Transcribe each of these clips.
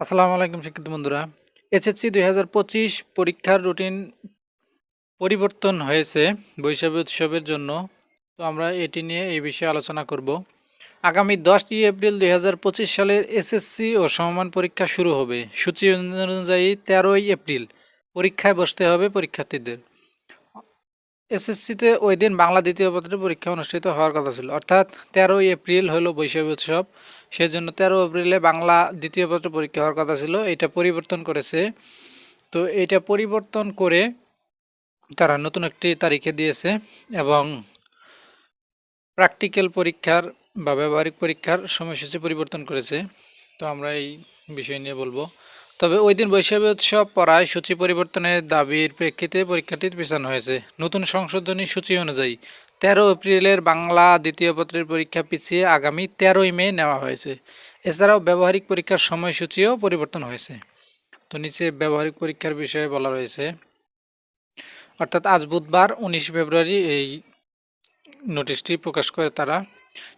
আসসালামু আলাইকুম, শিক্ষিত বন্ধুরা। এসএসসি দুই হাজার পঁচিশ পরীক্ষার রুটিন পরিবর্তন হয়েছে বৈশাখী উৎসবের জন্য। তো আমরা এটি নিয়ে এই বিষয়ে আলোচনা করব। আগামী দশই এপ্রিল দুই হাজার পঁচিশ সালের এসএসসি ও সমমান পরীক্ষা শুরু হবে। সূচি অনুযায়ী তেরোই এপ্রিল পরীক্ষায় বসতে হবে পরীক্ষার্থীদের। এসএসসিতে ওই দিন বাংলা দ্বিতীয় পত্রের পরীক্ষা অনুষ্ঠিত হওয়ার কথা ছিল। অর্থাৎ তেরোই এপ্রিল হলো বৈশাখী উৎসব। সেজন্য তেরো এপ্রিলে বাংলা দ্বিতীয় পত্র পরীক্ষা হওয়ার কথা ছিল। এটা পরিবর্তন করেছে। তো এটা পরিবর্তন করে তারা নতুন একটি তারিখে দিয়েছে এবং প্র্যাকটিক্যাল পরীক্ষার বা ব্যবহারিক পরীক্ষার সময়সূচি পরিবর্তন করেছে। তো আমরা এই বিষয় নিয়ে বলব। তবে ওই দিন বৈশাখী উৎসব পড়ায় সূচি পরিবর্তনের দাবির প্রেক্ষিতে পরীক্ষাটি পেছানো হয়েছে। নতুন সংশোধনী সূচি অনুযায়ী তেরো এপ্রিলের বাংলা দ্বিতীয় পত্রের পরীক্ষা পিছিয়ে আগামী তেরোই মে নেওয়া হয়েছে। এছাড়াও ব্যবহারিক পরীক্ষার সময়সূচিও পরিবর্তন হয়েছে। তো নিচে ব্যবহারিক পরীক্ষার বিষয়ে বলা রয়েছে, অর্থাৎ আজ বুধবার উনিশ ফেব্রুয়ারি এই নোটিশটি প্রকাশ করে তারা।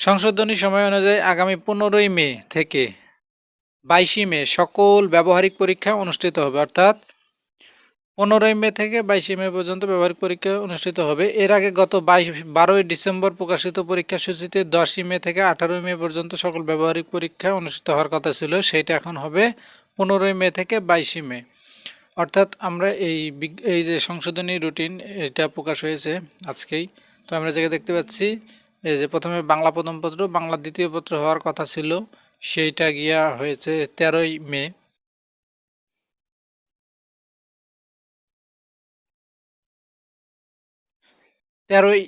সংশোধনী সময় অনুযায়ী আগামী পনেরোই মে থেকে বাইশে মে, সকল ব্যবহারিক পরীক্ষা অনুষ্ঠিত হবে। অর্থাৎ পনেরোই মে থেকে বাইশে মে পর্যন্ত ব্যবহারিক পরীক্ষা অনুষ্ঠিত হবে। এর আগে গত বাইশ, বারোই ডিসেম্বর প্রকাশিত পরীক্ষা সূচিতে দশই মে থেকে আঠারোই মে পর্যন্ত সকল ব্যবহারিক পরীক্ষা অনুষ্ঠিত হওয়ার কথা ছিল। সেইটা এখন হবে পনেরোই মে থেকে বাইশে মে। অর্থাৎ আমরা এই এই যে সংশোধনী রুটিন, এটা প্রকাশ হয়েছে আজকেই। তো আমরা জায়গায় দেখতে পাচ্ছি, এই যে প্রথমে বাংলা প্রথম পত্র বাংলা দ্বিতীয় পত্র হওয়ার কথা ছিল। সেইটা গিয়া হয়েছে তেরোই মে। তেরোই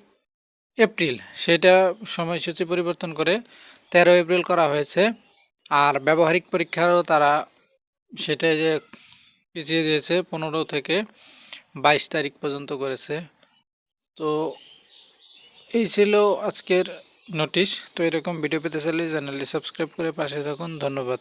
এপ্রিল সেটা সময়সূচি পরিবর্তন করে তেরো এপ্রিল করা হয়েছে। আর ব্যবহারিক পরীক্ষারও তারা সেটা যে পিছিয়ে দিয়েছে, পনেরো থেকে বাইশ তারিখ পর্যন্ত করেছে। তো এই ছিল আজকের নোটিশ তো এরকম ভিডিও পেতে চাইলে চ্যানেলটি সাবস্ক্রাইব করে পাশে থাকুন। ধন্যবাদ।